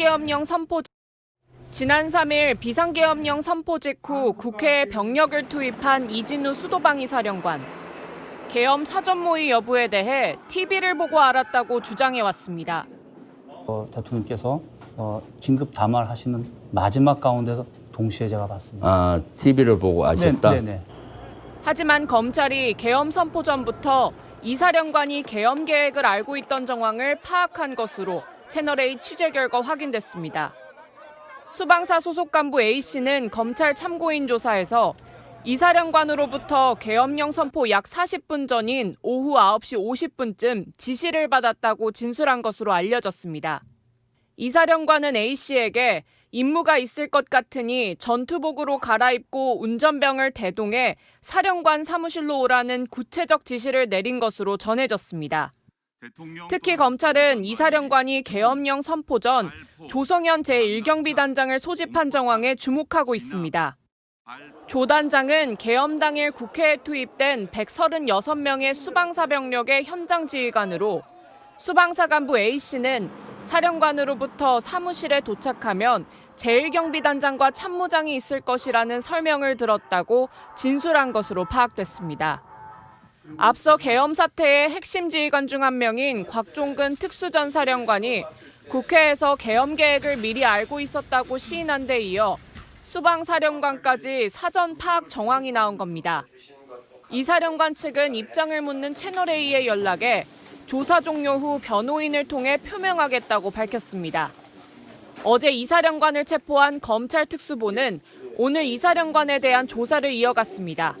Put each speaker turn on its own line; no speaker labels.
비상계엄령 선포 지난 3일 비상계엄령 선포 직후 국회에 병력을 투입한 이진우 수도방위 사령관. 계엄 사전 모의 여부에 대해 TV를 보고 알았다고 주장해 왔습니다.
어, 대통령께서 어, 긴급 담화하시는 마지막 가운데서 동시에 제가 봤습니다.
아, TV를 보고 아셨다?
네, 네, 네.
하지만 검찰이 계엄 선포 전부터 이 사령관이 계엄 계획을 알고 있던 정황을 파악한 것으로 채널A 취재 결과 확인됐습니다. 수방사 소속 간부 A씨는 검찰 참고인 조사에서 이 사령관으로부터 계엄령 선포 약 40분 전인 오후 9시 50분쯤 지시를 받았다고 진술한 것으로 알려졌습니다. 이 사령관은 A씨에게 임무가 있을 것 같으니 전투복으로 갈아입고 운전병을 대동해 사령관 사무실로 오라는 구체적 지시를 내린 것으로 전해졌습니다. 특히 검찰은 이 사령관이 계엄령 선포 전 조성현 제1경비 단장을 소집한 정황에 주목하고 있습니다. 조 단장은 계엄 당일 국회에 투입된 136명의 수방사 병력의 현장 지휘관으로 수방사 간부 A씨는 사령관으로부터 사무실에 도착하면 제1경비단장과 참모장이 있을 것이라는 설명을 들었다고 진술한 것으로 파악됐습니다. 앞서 계엄 사태의 핵심 지휘관 중 한 명인 곽종근 특수전사령관이 국회에서 계엄 계획을 미리 알고 있었다고 시인한 데 이어 수방사령관까지 사전 파악 정황이 나온 겁니다. 이 사령관 측은 입장을 묻는 채널A의 연락에 조사 종료 후 변호인을 통해 표명하겠다고 밝혔습니다. 어제 이 사령관을 체포한 검찰 특수보는 오늘 이 사령관에 대한 조사를 이어갔습니다.